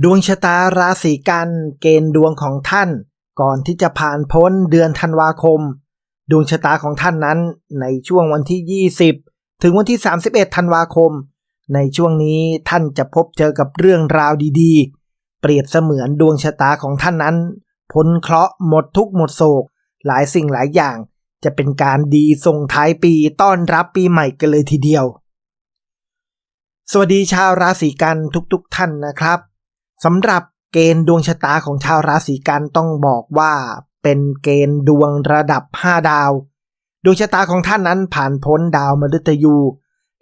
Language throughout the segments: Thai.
ดวงชะตาราศีกันเกณฑ์ดวงของท่าน ก่อนที่จะผ่านพ้นเดือนธันวาคม ดวงชะตาของท่านนั้นในช่วงวันที่ 20 ถึงวันที่ 31 ธันวาคม ในช่วงนี้ท่านจะพบเจอกับเรื่องราวดีๆ เปรียบเสมือนดวงชะตาของท่านนั้นพ้นเคราะห์หมดทุกข์หมดโศก หลายสิ่งหลายอย่าง จะเป็นการดีส่งท้ายปีต้อนรับปีใหม่กันเลยทีเดียว สวัสดีชาวราศีกันทุกๆท่านนะครับ สำหรับเกณฑ์ดวงชะตาของชาวราศีกันต้องบอกว่าเป็นเกณฑ์ดวงระดับ 5 ดาว ดวงชะตาของท่านนั้นผ่านพ้นดาวมฤตยู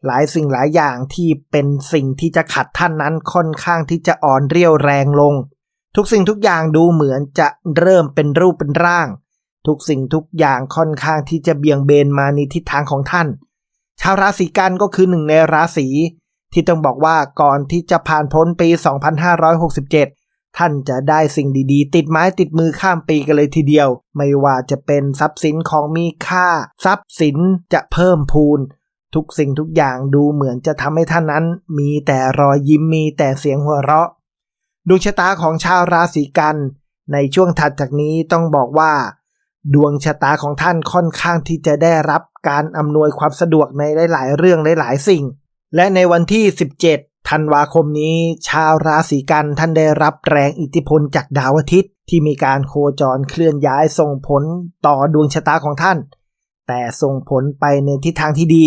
หลายสิ่งหลายอย่างที่เป็นสิ่งที่จะขัดท่านนั้นค่อนข้างที่จะอ่อนเรี่ยวแรงลง ทุกสิ่งทุกอย่างดูเหมือนจะเริ่มเป็นรูปเป็นร่าง ทุกสิ่งทุกอย่างค่อนข้างที่จะเบี่ยงเบนมาในทิศทางของท่าน ชาวราศีกันก็คือหนึ่งในราศี ที่ต้องบอกว่าก่อนที่จะผ่านพ้นปี 2567 ท่านจะได้สิ่งดีๆ ติดไม้ติดมือข้ามปีกันเลยทีเดียว ไม่ว่าจะเป็นทรัพย์สินของมีค่า ทรัพย์สินจะเพิ่มพูน ทุกสิ่งทุกอย่างดูเหมือนจะทำให้ท่านนั้น มีแต่รอยยิ้มมีแต่เสียงหัวเราะดวงชะตาของชาวราศีกัน ในช่วงถัดจากนี้ต้องบอกว่า ดวงชะตาของท่านค่อนข้างที่จะได้รับการอำนวยความสะดวกในหลาย ๆ เรื่องหลาย ๆ สิ่ง และในวันที่ 17 ธันวาคมนี้ ชาวราศีกันท่านได้รับแรงอิทธิพลจากดาวอาทิตย์ ที่มีการโคจรเคลื่อนย้ายส่งผลต่อดวงชะตาของท่าน แต่ส่งผลไปในทิศทางที่ดี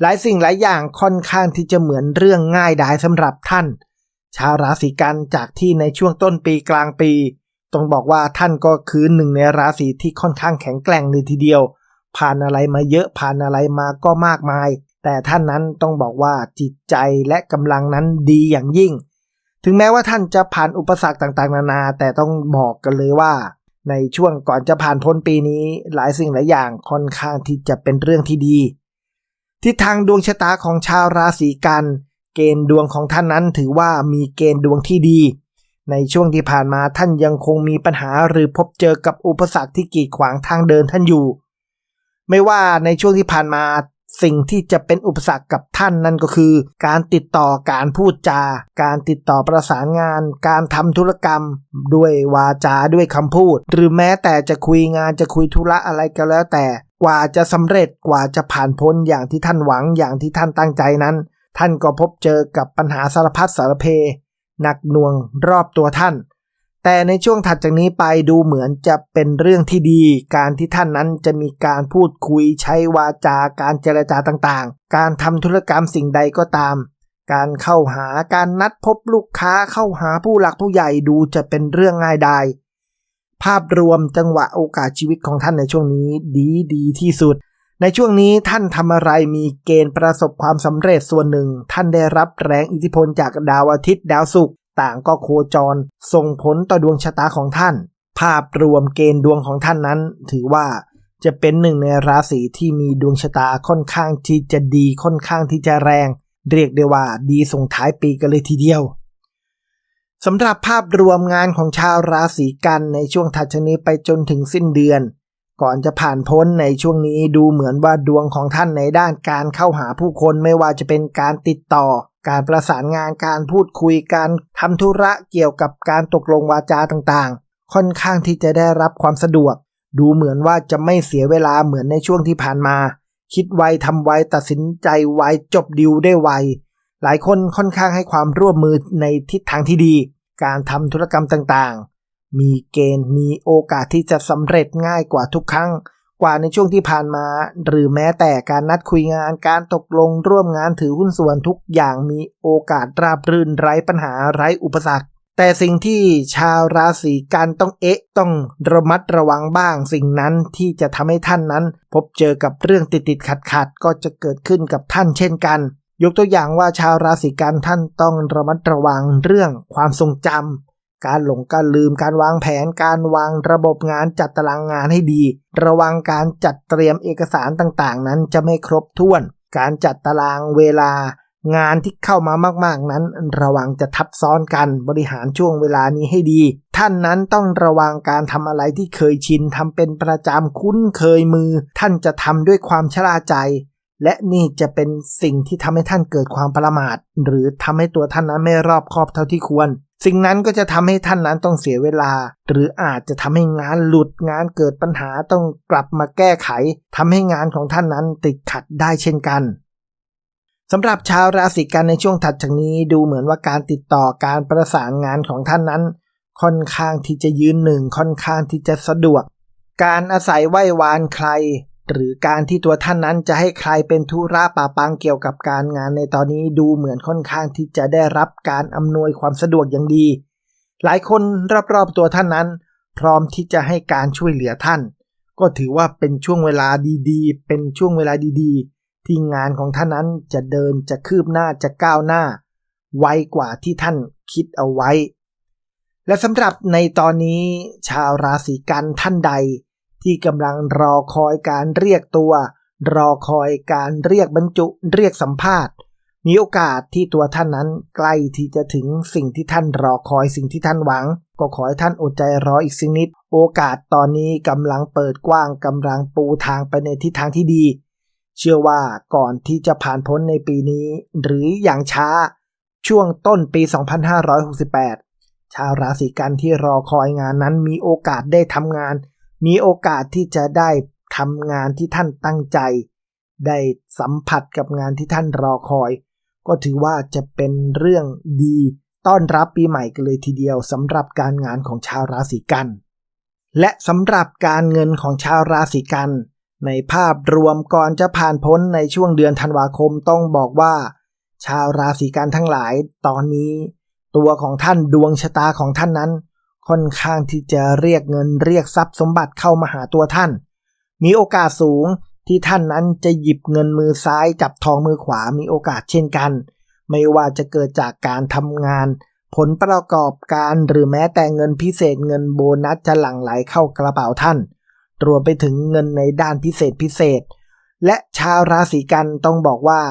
หลายสิ่งหลายอย่างค่อนข้างที่จะเหมือนเรื่องง่ายดายสำหรับท่าน ชาวราศีกันจากที่ในช่วงต้นปีกลางปี ต้องบอกว่าท่านก็คือหนึ่งในราศีที่ค่อนข้างแข็งแกร่งเลยทีเดียว ผ่านอะไรมาเยอะผ่านอะไรมาก็มากมาย แต่ท่านนั้นต้องบอกว่าจิตใจและกำลังนั้นดีอย่างยิ่ง ถึงแม้ว่าท่านจะผ่านอุปสรรคต่างๆ นานา แต่ต้องบอกกันเลยว่า ในช่วงก่อนจะผ่านพ้นปีนี้ หลายสิ่งหลายอย่างค่อนข้างที่จะเป็นเรื่องที่ดี ทิศทางดวงชะตาของชาวราศีกัน เกณฑ์ดวงของท่านนั้นถือว่ามีเกณฑ์ดวงที่ดี ในช่วงที่ผ่านมาท่านยังคงมีปัญหาหรือพบเจอกับอุปสรรคที่กีดขวางทางเดินท่านอยู่ ไม่ว่าในช่วงที่ผ่านมา สิ่งที่จะเป็นอุปสรรคกับท่านนั่นก็คือ การติดต่อการพูดจา การติดต่อประสานงาน การทำธุรกรรม ด้วยวาจาด้วยคำพูด หรือแม้แต่จะคุยงานจะคุยธุระอะไรก็แล้วแต่ กว่าจะสำเร็จกว่าจะผ่านพ้นอย่างที่ท่านหวังอย่างที่ท่านตั้งใจนั้น ท่านก็พบเจอกับปัญหาสารพัดสารเพหนักหน่วงรอบตัวท่าน แต่ในช่วงถัดจากนี้ไปดูเหมือนจะเป็นเรื่องที่ดี การที่ท่านนั้นจะมีการพูดคุยใช้วาจาการเจรจาต่างๆ การทำธุรกรรมสิ่งใดก็ตาม การเข้าหาการนัดพบลูกค้าเข้าหาผู้หลักผู้ใหญ่ดูจะเป็นเรื่องง่ายดายภาพรวมจังหวะโอกาสชีวิตของท่านในช่วงนี้ดีดีที่สุด ในช่วงนี้ท่านทำอะไรมีเกณฑ์ประสบความสำเร็จส่วนหนึ่ง ท่านได้รับแรงอิทธิพลจากดาวอาทิตย์ดาวศุกร์ ต่างก็โคจร ส่งผลต่อดวงชะตาของท่าน ภาพรวมเกณฑ์ดวงของท่านนั้น ถือว่าจะเป็นหนึ่งในราศีที่มีดวงชะตาค่อนข้างที่จะดีค่อนข้างที่จะแรง เรียกได้ว่าดีส่งท้ายปีกันเลยทีเดียวสำหรับภาพรวมงานของชาวราศีกันในช่วงถัดจากนี้ไปจนถึงสิ้นเดือน ก่อนจะผ่านพ้นในช่วงนี้ดูเหมือนว่าดวงของท่านในด้านการเข้าหาผู้คนไม่ว่าจะเป็นการติดต่อ การประสานงานการพูดคุยการทำธุระเกี่ยวกับการตกลงวาจาต่างๆ ค่อนข้างที่จะได้รับความสะดวก ดูเหมือนว่าจะไม่เสียเวลาเหมือนในช่วงที่ผ่านมา คิดไวทำไวตัดสินใจไวจบดิวได้ไว หลายคนค่อนข้างให้ความร่วมมือในทิศทางที่ดี การทำธุรกรรมต่างๆ มีเกณฑ์มีโอกาสที่จะสำเร็จง่ายกว่าทุกครั้ง กว่าในช่วงที่ผ่านมา หรือแม้แต่การนัดคุยงานการตกลงร่วมงานถือหุ้นส่วนทุกอย่างมีโอกาสราบรื่นไร้ปัญหาไร้อุปสรรค แต่สิ่งที่ชาวราศีกันต้องเอ๊ะต้องระมัดระวังบ้าง สิ่งนั้นที่จะทำให้ท่านนั้น พบเจอกับเรื่องติดติดขัดขัดก็จะเกิดขึ้นกับท่านเช่นกัน ยกตัวอย่างว่าชาวราศีกันท่านต้องระมัดระวังเรื่องความทรงจำ การหลงการลืมการวางแผนการวางระบบงานจัดตารางงานให้ดี ระวังการจัดเตรียมเอกสารต่างๆ นั้นจะไม่ครบถ้วน การจัดตารางเวลางานที่เข้ามามากๆนั้น ระวังจะทับซ้อนกันบริหารช่วงเวลานี้ให้ดี ท่านนั้นต้องระวังการทำอะไรที่เคยชินทำเป็นประจำคุ้นเคยมือ ท่านจะทำด้วยความชราใจ และนี่จะเป็นสิ่งที่ทำให้ท่านเกิดความประมาท หรือทำให้ตัวท่านนั้นไม่รอบคอบเท่าที่ควร สิ่งนั้นก็จะทำให้ท่านนั้นต้องเสียเวลา หรืออาจจะทำให้งานหลุดงานเกิดปัญหาต้องกลับมาแก้ไขทำให้งานของท่านนั้นติดขัดได้เช่นกันสำหรับชาวราศีกันในช่วงถัดจากนี้ดูเหมือนว่าการติดต่อการประสานงานของท่านนั้น ค่อนข้างที่จะยืนหนึ่งค่อนข้างที่จะสะดวก การอาศัยไหว้วานใคร หรือการที่ตัวท่านนั้นจะให้ใครเป็นธุระป่าปังเกี่ยวกับการงานในตอนนี้ดูเหมือนค่อนข้างที่จะได้รับการอำนวยความสะดวกอย่างดี หลายคนรอบๆตัวท่านนั้น พร้อมที่จะให้การช่วยเหลือท่าน ก็ถือว่าเป็นช่วงเวลาดีๆ เป็นช่วงเวลาดีๆ ที่งานของท่านนั้นจะเดินจะคืบหน้าจะก้าวหน้า ไวกว่าที่ท่านคิดเอาไว้ และสำหรับในตอนนี้ ชาวราศีกันท่านใด ที่กำลังรอคอยการเรียกตัว รอคอยการเรียกบรรจุ เรียกสัมภาษณ์ มีโอกาสที่ตัวท่านนั้นใกล้ที่จะถึงสิ่งที่ท่านรอคอยสิ่งที่ท่านหวัง ก็ขอให้ท่านอดใจรออีกสิ่งนิด โอกาสตอนนี้กำลังเปิดกว้างกำลังปูทางไปในทิศทางที่ดี เชื่อว่าก่อนที่จะผ่านพ้นในปีนี้ หรืออย่างช้า ช่วงต้นปี 2568 ชาวราศีกันที่รอคอยงานนั้นมีโอกาสได้ทำงาน มีโอกาสที่จะได้ทำงานที่ท่านตั้งใจ ได้สัมผัสกับงานที่ท่านรอคอย ก็ถือว่าจะเป็นเรื่องดีต้อนรับปีใหม่กันเลยทีเดียวสำหรับการงานของชาวราศีกัน และสำหรับการเงินของชาวราศีกัน ในภาพรวมก่อนจะผ่านพ้นในช่วงเดือนธันวาคมต้องบอกว่า ชาวราศีกันทั้งหลายตอนนี้ ตัวของท่านดวงชะตาของท่านนั้น ค่อนข้างที่จะเรียกเงินเรียกทรัพย์สมบัติเข้ามาหาตัวท่าน มีโอกาสสูงที่ท่านนั้นจะหยิบเงินมือซ้ายจับทองมือขวามีโอกาสเช่นกัน ไม่ว่าจะเกิดจากการทำงาน ผลประกอบการหรือแม้แต่เงินพิเศษเงินโบนัสจะหลั่งไหลเข้ากระเป๋าท่าน รวมไปถึงเงินในด้านพิเศษพิเศษ และชาวราศีกันต้องบอกว่า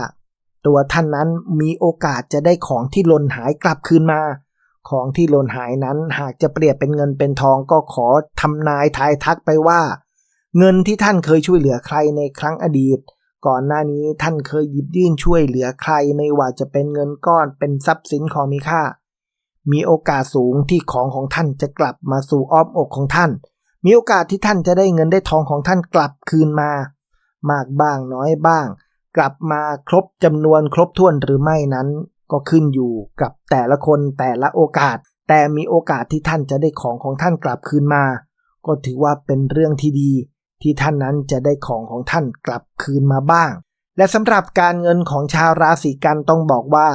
ตัวท่านนั้นมีโอกาสจะได้ของที่หล่นหายกลับคืนมา ของที่หล่นหายนั้นหากจะเปรียบเป็นเงินเป็นทองก็ขอทำนายทายทักไปว่า เงินที่ท่านเคยช่วยเหลือใครในครั้งอดีต ก่อนหน้านี้ท่านเคยหยิบยื่นช่วยเหลือใครไม่ว่าจะเป็นเงินก้อนเป็นทรัพย์สินของมีค่า มีโอกาสสูงที่ของของท่านจะกลับมาสู่อ้อมอกของท่าน มีโอกาสที่ท่านจะได้เงินได้ทองของท่านกลับคืนมา มากบ้างน้อยบ้าง กลับมาครบจำนวนครบถ้วนหรือไม่นั้น ก็ขึ้นอยู่กับแต่ละคนแต่ละโอกาส แต่มีโอกาสที่ท่านจะได้ของของท่านกลับคืนมา ก็ถือว่าเป็นเรื่องที่ดี ที่ท่านนั้นจะได้ของของท่านกลับคืนมาบ้าง และสำหรับการเงินของชาวราศีกันต้องบอกว่า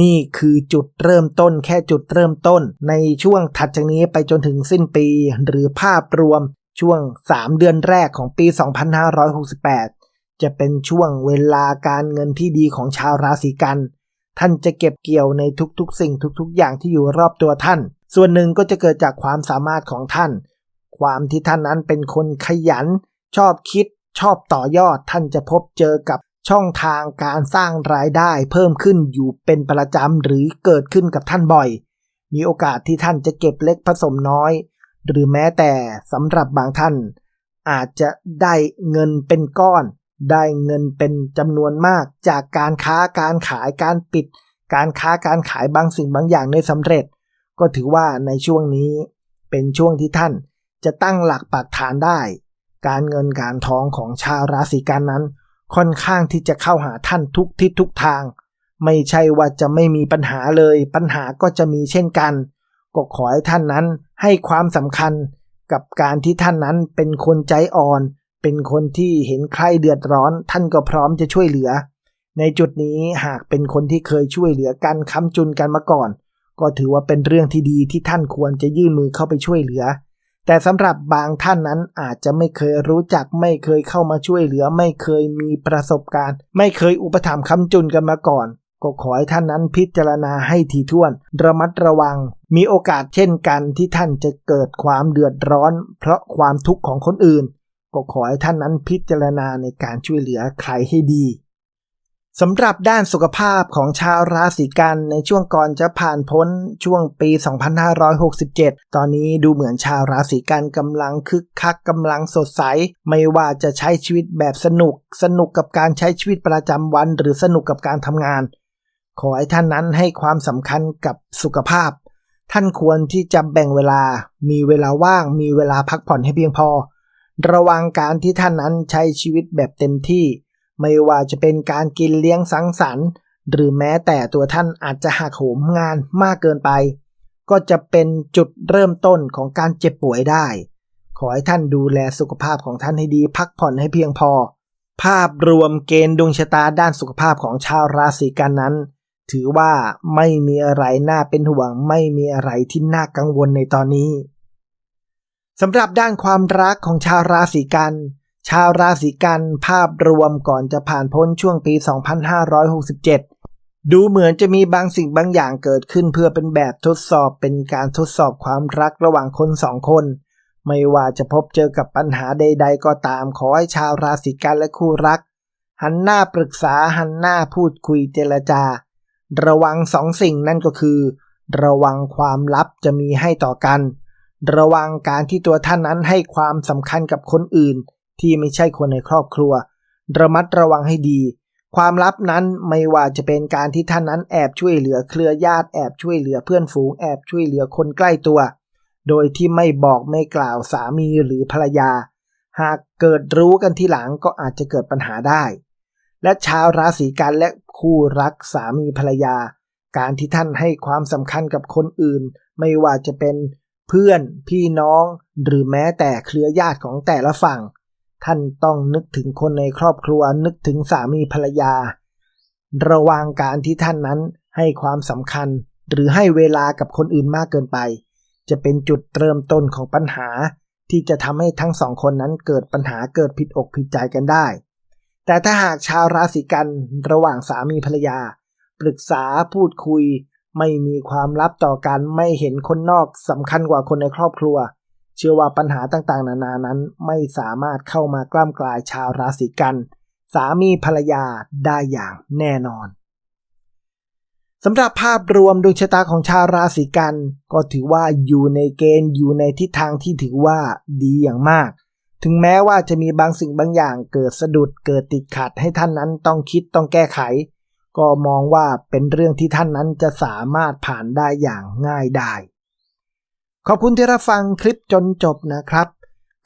นี่คือจุดเริ่มต้นแค่จุดเริ่มต้น ในช่วงถัดจากนี้ไปจนถึงสิ้นปี หรือภาพรวมช่วง 3 เดือนแรกของปี 2568 จะเป็นช่วงเวลาการเงินที่ดีของชาวราศีกัน ท่านจะเก็บเกี่ยวในทุกๆ สิ่งทุกๆ อย่างที่อยู่รอบตัวท่าน ส่วนหนึ่งก็จะเกิดจากความสามารถของท่าน ความที่ท่านนั้นเป็นคนขยัน ชอบคิด ชอบต่อยอด ท่านจะพบเจอกับช่องทางการสร้างรายได้เพิ่มขึ้นอยู่เป็นประจำหรือเกิดขึ้นกับท่านบ่อย มีโอกาสที่ท่านจะเก็บเล็กผสมน้อย หรือแม้แต่สำหรับบางท่าน อาจจะได้เงินเป็นก้อน ได้เงินเป็นจำนวนมาก จากการค้าการขายการปิด การค้าการขายบางสิ่งบางอย่างในสำเร็จ ก็ถือว่าในช่วงนี้เป็นช่วงที่ท่านจะตั้งหลักปักฐานได้ การเงินการทองของชาวราศีกันนั้น ค่อนข้างที่จะเข้าหาท่านทุกทิศทุกทาง ไม่ใช่ว่าจะไม่มีปัญหาเลย ปัญหาก็จะมีเช่นกัน ก็ขอให้ท่านนั้นให้ความสำคัญกับการที่ท่านนั้นเป็นคนใจอ่อน เป็นคนที่เห็นใครเดือดร้อน ท่านก็พร้อมจะช่วยเหลือ ในจุดนี้หากเป็นคนที่เคยช่วยเหลือกันค้ำจุนกันมาก่อน ก็ถือว่าเป็นเรื่องที่ดีที่ท่านควรจะยื่นมือเข้าไปช่วยเหลือ แต่สำหรับบางท่านนั้นอาจจะไม่เคยรู้จักไม่เคยเข้ามาช่วยเหลือ ไม่เคยมีประสบการณ์ ไม่เคยอุปถัมภ์คำจุนกันมาก่อนก็ขอให้ท่านนั้นพิจารณาให้ถี่ถ้วน ระมัดระวัง มีโอกาสเช่นกันที่ท่านจะเกิดความเดือดร้อน เพราะความทุกข์ของคนอื่น ก็ขอให้ท่านนั้นพิจารณาในการช่วยเหลือใครให้ดีสำหรับด้านสุขภาพของชาวราศีกันในช่วงก่อนจะผ่านพ้นช่วงปี 2567 ตอนนี้ดูเหมือนชาวราศีกันกำลังคึกคักกำลังสดใส ไม่ว่าจะใช้ชีวิตแบบสนุก สนุกกับการใช้ชีวิตประจำวัน หรือสนุกกับการทำงาน ขอให้ท่านนั้นให้ความสำคัญกับสุขภาพ ท่านควรที่จะแบ่งเวลา มีเวลาว่าง มีเวลาพักผ่อนให้เพียงพอ ระวังการที่ท่านนั้นใช้ชีวิตแบบเต็มที่ ไม่ว่าจะเป็นการกินเลี้ยงสังสรรค์ หรือแม้แต่ตัวท่านอาจจะหักโหมงานมากเกินไป ก็จะเป็นจุดเริ่มต้นของการเจ็บป่วยได้ ขอให้ท่านดูแลสุขภาพของท่านให้ดีพักผ่อนให้เพียงพอ ภาพรวมเกณฑ์ดวงชะตาด้านสุขภาพของชาวราศีกันนั้น ถือว่าไม่มีอะไรน่าเป็นห่วง ไม่มีอะไรที่น่ากังวลในตอนนี้ สำหรับด้านความรักของชาวราศีกัน ชาวราศีกันภาพรวมก่อนจะผ่านพ้นช่วงปี 2567 ดูเหมือนจะมีบางสิ่งบางอย่างเกิดขึ้นเพื่อเป็นแบบทดสอบเป็นการทดสอบความรักระหว่างคนสองคน ไม่ว่าจะพบเจอกับปัญหาใด ๆ ก็ตามขอให้ชาวราศีกันและคู่รัก หันหน้าปรึกษาหันหน้าพูดคุยเจรจา ระวังสองสิ่งนั่นก็คือ ระวังความลับจะมีให้ต่อกัน ระวังการที่ตัวท่านนั้นให้ความสำคัญกับคนอื่น ที่ไม่ใช่คนในครอบครัว ระมัดระวังให้ดี ความลับนั้นไม่ว่าจะเป็นการที่ท่านนั้นแอบช่วยเหลือเครือญาติแอบช่วยเหลือเพื่อนฝูงแอบช่วยเหลือคนใกล้ตัว โดยที่ไม่บอกไม่กล่าวสามีหรือภรรยา หากเกิดรู้กันทีหลังก็อาจจะเกิดปัญหาได้ และชาวราศีกันและคู่รักสามีภรรยา การที่ท่านให้ความสำคัญกับคนอื่น ไม่ว่าจะเป็น เพื่อนพี่น้อง หรือแม้แต่เครือญาติของแต่ละฝั่ง ท่านต้องนึกถึงคนในครอบครัวนึกถึงสามีภรรยา ระวังการที่ท่านนั้นให้ความสำคัญ หรือให้เวลากับคนอื่นมากเกินไป จะเป็นจุดเริ่มต้นของปัญหา ที่จะทำให้ทั้งสองคนนั้นเกิดปัญหาเกิดผิดอกผิดใจกันได้ แต่ถ้าหากชาวราศีกันระหว่างสามีภรรยา ปรึกษาพูดคุย ไม่มีความลับต่อกันไม่เห็นคนนอกสำคัญกว่าคนในครอบครัว เชื่อว่าปัญหาต่างๆ นานานั้นไม่สามารถเข้ามากล้ำกลายชาวราศีกัน สามีภรรยาได้อย่างแน่นอนสำหรับภาพรวมดวงชะตาของชาวราศีกัน ก็ถือว่าอยู่ในเกณฑ์อยู่ในทิศทางที่ถือว่าดีอย่างมาก ถึงแม้ว่าจะมีบางสิ่งบางอย่างเกิดสะดุดเกิดติดขัดให้ท่านนั้นต้องคิดต้องแก้ไข ก็มองว่าเป็นเรื่องที่ท่านนั้นจะสามารถผ่านได้อย่างง่ายได้ขอบคุณที่รับฟังคลิปจนจบนะครับ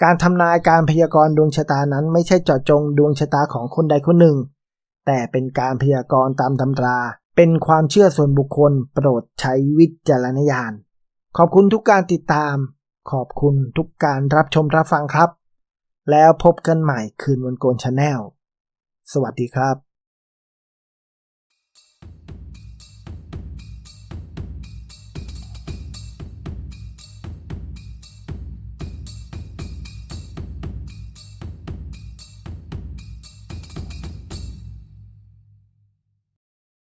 การทำนายการพยากรณ์ดวงชะตานั้นไม่ใช่เจาะจงดวงชะตาของคนใดคนหนึ่ง แต่เป็นการพยากรณ์ตามตำรา เป็นความเชื่อส่วนบุคคลโปรดใช้วิจารณญาณ ขอบคุณทุกการติดตาม ขอบคุณทุกการรับชมรับฟังครับ แล้วพบกันใหม่คืนวันโกนชาแนลสวัสดีครับ